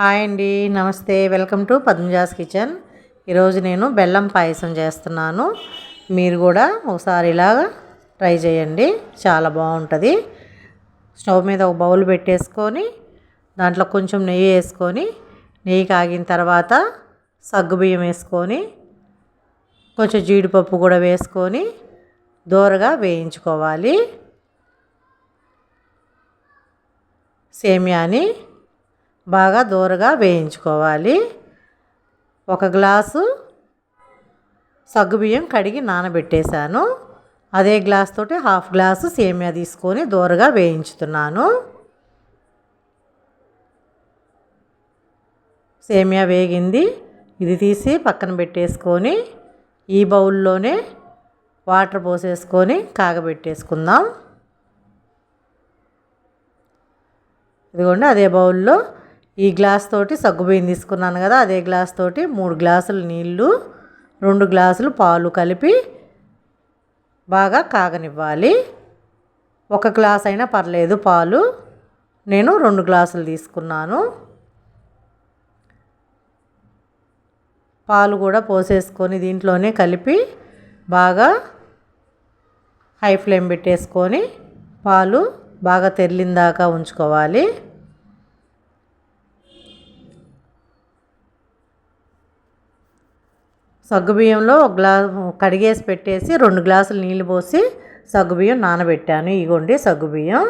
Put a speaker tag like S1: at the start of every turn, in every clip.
S1: Hi అండి నమస్తే. Welcome to Padmaja's kitchen. ఈరోజు నేను బెల్లం పాయసం చేస్తున్నాను. మీరు కూడా ఒకసారి ఇలాగా ట్రై చేయండి. చాలా బాగుంటుంది. స్టవ్ మీద ఒక బౌల్ పెట్టేసుకొని దాంట్లో కొంచెం నెయ్యి వేసుకొని నెయ్యి కాగిన తర్వాత సగ్గుబియ్యం వేసుకొని కొంచెం జీడిపప్పు కూడా వేసుకొని దోరగా వేయించుకోవాలి. సేమియాని బాగా దూరగా వేయించుకోవాలి. ఒక గ్లాసు సగ్గుబియ్యం కడిగి నానబెట్టేశాను. అదే గ్లాస్ తోటి హాఫ్ గ్లాసు సేమియా తీసుకొని దూరగా వేయించుతున్నాను. సేమియా వేగింది. ఇది తీసి పక్కన పెట్టేసుకొని ఈ బౌల్లోనే వాటర్ పోసేసుకొని కాగబెట్టేసుకుందాం. ఇదిగోండి అదే బౌల్లో ఈ గ్లాస్ తోటి సగ్గుబియ్యం తీసుకున్నాను కదా అదే గ్లాస్ తోటి మూడు గ్లాసులు నీళ్ళు రెండు గ్లాసులు పాలు కలిపి బాగా కాగనివ్వాలి. ఒక గ్లాస్ అయినా పర్లేదు పాలు. నేను రెండు గ్లాసులు తీసుకున్నాను. పాలు కూడా పోసేసుకొని దీంట్లోనే కలిపి బాగా హై ఫ్లేమ్ పెట్టేసుకొని పాలు బాగా తెరిలిందాకా ఉంచుకోవాలి. సగ్గుబియ్యంలో ఒక గ్లాస్ కడిగేసి పెట్టేసి రెండు గ్లాసులు నీళ్ళు పోసి సగ్గుబియ్యం నానబెట్టాను. ఇదిగోండి సగ్గుబియ్యం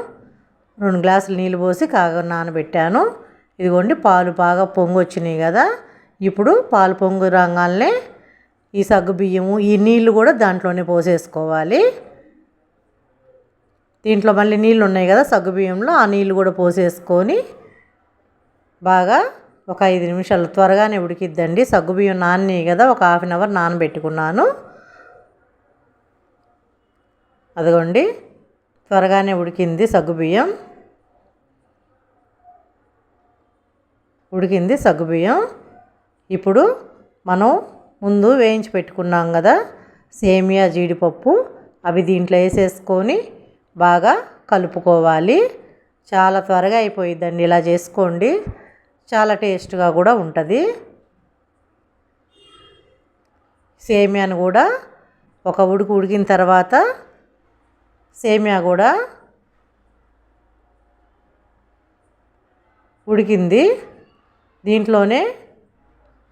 S1: రెండు గ్లాసులు నీళ్ళు పోసి కాగా నానబెట్టాను. ఇదిగోండి పాలు బాగా పొంగు వచ్చినాయి కదా. ఇప్పుడు పాలు పొంగు రంగాలనే ఈ సగ్గుబియ్యము ఈ నీళ్ళు కూడా దాంట్లోనే పోసేసుకోవాలి. దీంట్లో మళ్ళీ నీళ్ళు ఉన్నాయి కదా సగ్గుబియ్యంలో ఆ నీళ్ళు కూడా పోసేసుకొని బాగా ఒక ఐదు నిమిషాలు త్వరగానే ఉడికిద్దండి. సగ్గుబియ్యం నాని కదా ఒక హాఫ్ అన్ అవర్ నానబెట్టుకున్నాను. అదిగోండి త్వరగానే ఉడికింది సగ్గుబియ్యం ఉడికింది సగ్గుబియ్యం ఇప్పుడు మనం ముందు వేయించి పెట్టుకున్నాం కదా సేమియా జీడిపప్పు అవి దీంట్లో వేసేసుకొని బాగా కలుపుకోవాలి. చాలా త్వరగా అయిపోయిద్దండి ఇలా చేసుకోండి. చాలా టేస్ట్గా కూడా ఉంటుంది. సేమియాను కూడా ఒక ఉడుకు ఉడికిన తర్వాత సేమియా కూడా ఉడికింది. దీంట్లోనే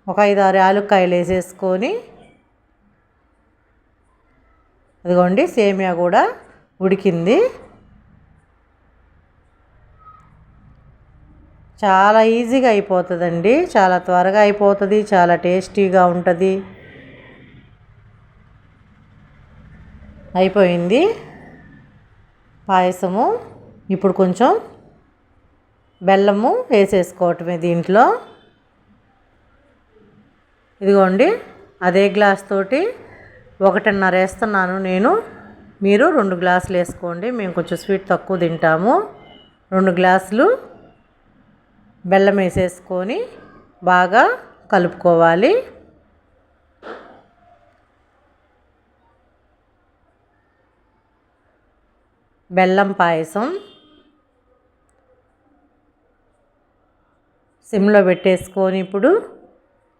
S1: ఒక ఐదు ఆరు యాలుక్కాయలు వేసేసుకొని అదిగోండి సేమియా కూడా ఉడికింది. చాలా ఈజీగా అయిపోతుందండి. చాలా త్వరగా అయిపోతుంది చాలా టేస్టీగా ఉంటుంది. అయిపోయింది. పాయసము. ఇప్పుడు కొంచెం బెల్లము వేసేసుకోవటమే దీంట్లో. ఇదిగోండి అదే గ్లాస్ తోటి ఒకటిన్నర వేస్తున్నాను నేను. మీరు రెండు గ్లాసులు వేసుకోండి. మేము కొంచెం స్వీట్ తక్కువ తింటాము. రెండు గ్లాసులు బెల్లం వేసేసుకొని బాగా కలుపుకోవాలి. బెల్లం పాయసం సిమ్లో పెట్టేసుకొని ఇప్పుడు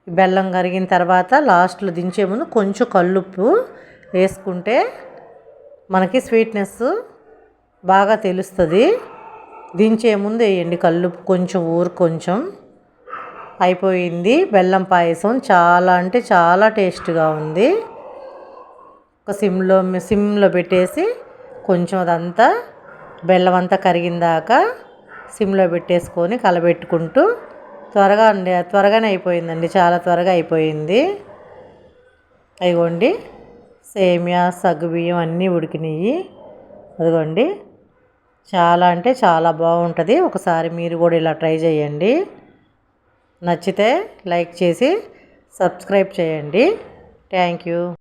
S1: బెల్లం కరిగిన తర్వాత లాస్ట్లో దించే ముందు కొంచెం కల్లుప్పు వేసుకుంటే మనకి స్వీట్నెస్ బాగా తెలుస్తుంది. దించే ముందు వేయండి కళ్ళు కొంచెం ఊరు కొంచెం. అయిపోయింది. బెల్లం పాయసం చాలా అంటే చాలా టేస్ట్గా ఉంది. ఒక సిమ్లో సిమ్లో పెట్టేసి కొంచెం అదంతా బెల్లం అంతా కరిగిందాక సిమ్లో పెట్టేసుకొని కలబెట్టుకుంటూ త్వరగా అండి త్వరగానే అయిపోయిందండి. చాలా త్వరగా అయిపోయింది. అదిగోండి. సేమియా సగ్గుబియ్యం అన్నీ ఉడికినాయి అదిగోండి. చాలా అంటే చాలా బాగుంటుంది. ఒకసారి మీరు కూడా ఇలా ట్రై చేయండి. నచ్చితే లైక్ చేసి సబ్స్క్రైబ్ చేయండి. Thank you.